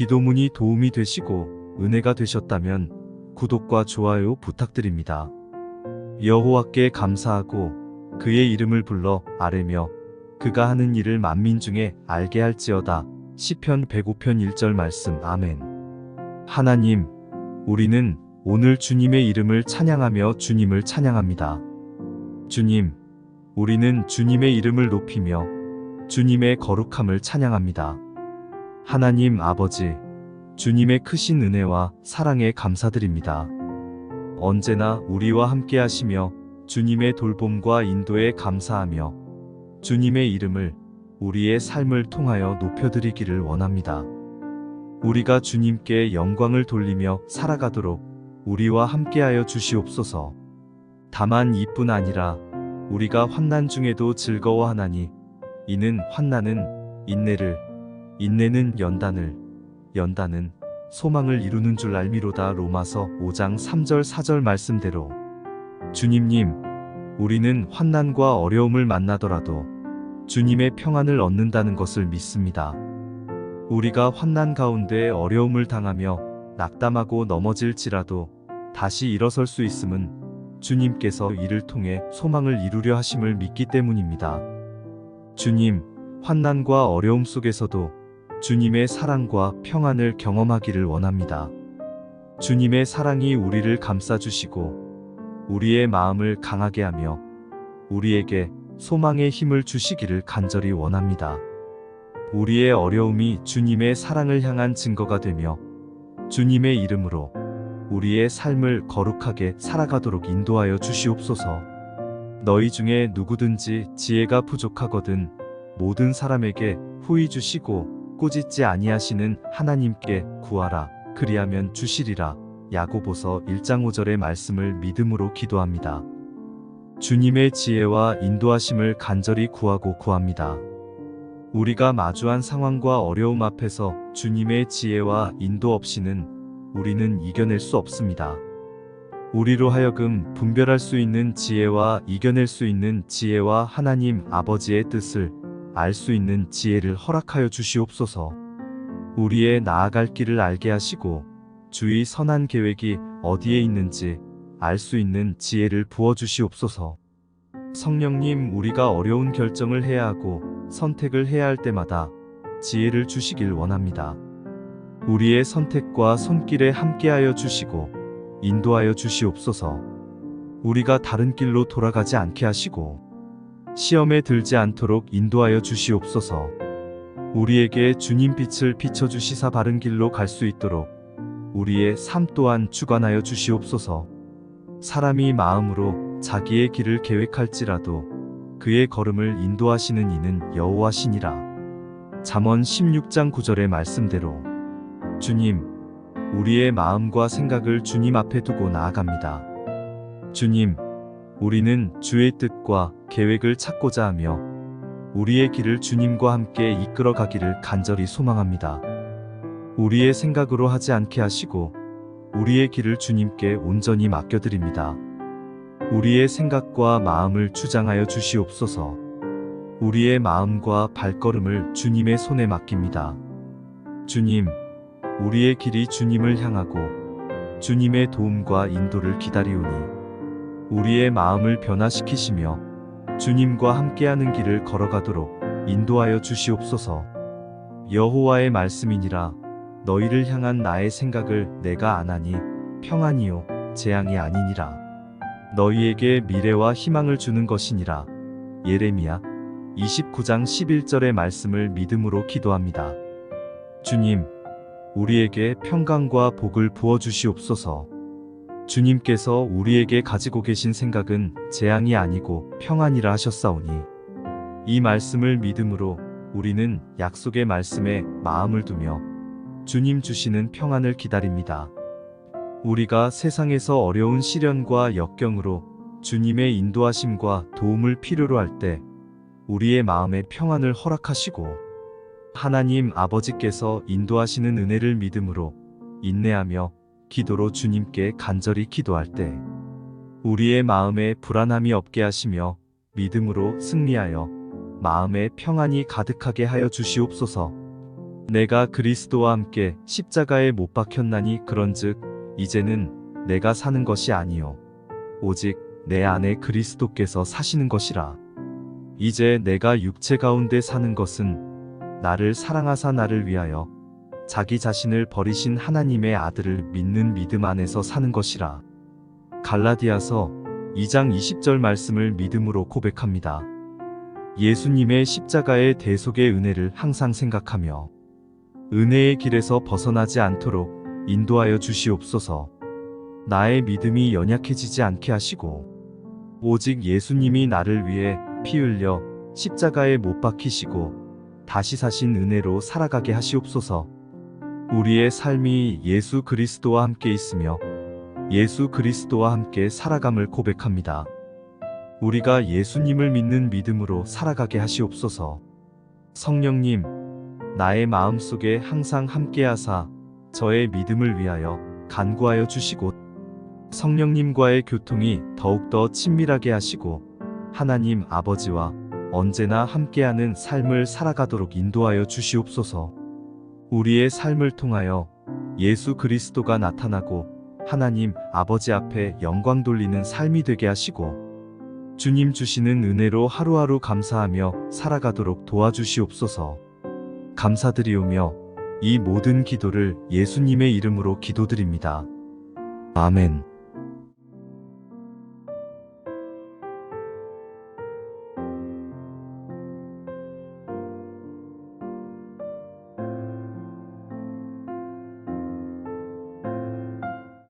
기도문이 도움이 되시고 은혜가 되셨다면 구독과 좋아요 부탁드립니다. 여호와께 감사하고 그의 이름을 불러 아뢰며 그가 하는 일을 만민 중에 알게 할지어다. 시편 105편 1절 말씀 아멘. 하나님, 우리는 오늘 주님의 이름을 찬양하며 주님을 찬양합니다. 주님, 우리는 주님의 이름을 높이며 주님의 거룩함을 찬양합니다. 하나님 아버지, 주님의 크신 은혜와 사랑에 감사드립니다. 언제나 우리와 함께 하시며 주님의 돌봄과 인도에 감사하며 주님의 이름을 우리의 삶을 통하여 높여드리기를 원합니다. 우리가 주님께 영광을 돌리며 살아가도록 우리와 함께하여 주시옵소서. 다만 이뿐 아니라 우리가 환난 중에도 즐거워하나니 이는 환난은 인내를 인내는 연단을 연단은 소망을 이루는 줄 알미로다 로마서 5장 3절 4절 말씀대로 주님님 우리는 환난과 어려움을 만나더라도 주님의 평안을 얻는다는 것을 믿습니다. 우리가 환난 가운데 어려움을 당하며 낙담하고 넘어질지라도 다시 일어설 수 있음은 주님께서 이를 통해 소망을 이루려 하심을 믿기 때문입니다. 주님, 환난과 어려움 속에서도 주님의 사랑과 평안을 경험하기를 원합니다. 주님의 사랑이 우리를 감싸주시고 우리의 마음을 강하게 하며 우리에게 소망의 힘을 주시기를 간절히 원합니다. 우리의 어려움이 주님의 사랑을 향한 증거가 되며 주님의 이름으로 우리의 삶을 거룩하게 살아가도록 인도하여 주시옵소서. 너희 중에 누구든지 지혜가 부족하거든 모든 사람에게 후히 주시고 꾸짖지 아니하시는 하나님께 구하라 그리하면 주시리라. 야고보서 1장 5절의 말씀을 믿음으로 기도합니다. 주님의 지혜와 인도하심을 간절히 구하고 구합니다. 우리가 마주한 상황과 어려움 앞에서 주님의 지혜와 인도 없이는 우리는 이겨낼 수 없습니다. 우리로 하여금 분별할 수 있는 지혜와 이겨낼 수 있는 지혜와 하나님 아버지의 뜻을 알 수 있는 지혜를 허락하여 주시옵소서. 우리의 나아갈 길을 알게 하시고 주의 선한 계획이 어디에 있는지 알 수 있는 지혜를 부어 주시옵소서. 성령님, 우리가 어려운 결정을 해야 하고 선택을 해야 할 때마다 지혜를 주시길 원합니다. 우리의 선택과 손길에 함께하여 주시고 인도하여 주시옵소서. 우리가 다른 길로 돌아가지 않게 하시고 시험에 들지 않도록 인도하여 주시옵소서. 우리에게 주님 빛을 비춰 주시사 바른 길로 갈 수 있도록 우리의 삶 또한 주관하여 주시옵소서. 사람이 마음으로 자기의 길을 계획할지라도 그의 걸음을 인도하시는 이는 여호와시니라. 잠언 16장 9절의 말씀대로 주님, 우리의 마음과 생각을 주님 앞에 두고 나아갑니다. 주님, 우리는 주의 뜻과 계획을 찾고자 하며 우리의 길을 주님과 함께 이끌어 가기를 간절히 소망합니다. 우리의 생각으로 하지 않게 하시고 우리의 길을 주님께 온전히 맡겨드립니다. 우리의 생각과 마음을 주장하여 주시옵소서. 우리의 마음과 발걸음을 주님의 손에 맡깁니다. 주님, 우리의 길이 주님을 향하고 주님의 도움과 인도를 기다리오니 우리의 마음을 변화시키시며 주님과 함께하는 길을 걸어가도록 인도하여 주시옵소서. 여호와의 말씀이니라 너희를 향한 나의 생각을 내가 아나니 평안이요 재앙이 아니니라. 너희에게 미래와 희망을 주는 것이니라. 예레미야 29장 11절의 말씀을 믿음으로 기도합니다. 주님, 우리에게 평강과 복을 부어 주시옵소서. 주님께서 우리에게 가지고 계신 생각은 재앙이 아니고 평안이라 하셨사오니 이 말씀을 믿음으로 우리는 약속의 말씀에 마음을 두며 주님 주시는 평안을 기다립니다. 우리가 세상에서 어려운 시련과 역경으로 주님의 인도하심과 도움을 필요로 할 때 우리의 마음에 평안을 허락하시고 하나님 아버지께서 인도하시는 은혜를 믿음으로 인내하며 기도로 주님께 간절히 기도할 때 우리의 마음에 불안함이 없게 하시며 믿음으로 승리하여 마음에 평안이 가득하게 하여 주시옵소서. 내가 그리스도와 함께 십자가에 못 박혔나니 그런즉 이제는 내가 사는 것이 아니요 오직 내 안에 그리스도께서 사시는 것이라 이제 내가 육체 가운데 사는 것은 나를 사랑하사 나를 위하여 자기 자신을 버리신 하나님의 아들을 믿는 믿음 안에서 사는 것이라 갈라디아서 2장 20절 말씀을 믿음으로 고백합니다. 예수님의 십자가의 대속의 은혜를 항상 생각하며 은혜의 길에서 벗어나지 않도록 인도하여 주시옵소서. 나의 믿음이 연약해지지 않게 하시고 오직 예수님이 나를 위해 피 흘려 십자가에 못 박히시고 다시 사신 은혜로 살아가게 하시옵소서. 우리의 삶이 예수 그리스도와 함께 있으며 예수 그리스도와 함께 살아감을 고백합니다. 우리가 예수님을 믿는 믿음으로 살아가게 하시옵소서. 성령님, 나의 마음 속에 항상 함께하사 저의 믿음을 위하여 간구하여 주시고 성령님과의 교통이 더욱더 친밀하게 하시고 하나님 아버지와 언제나 함께하는 삶을 살아가도록 인도하여 주시옵소서. 우리의 삶을 통하여 예수 그리스도가 나타나고 하나님 아버지 앞에 영광 돌리는 삶이 되게 하시고 주님 주시는 은혜로 하루하루 감사하며 살아가도록 도와주시옵소서. 감사드리오며 이 모든 기도를 예수님의 이름으로 기도드립니다. 아멘.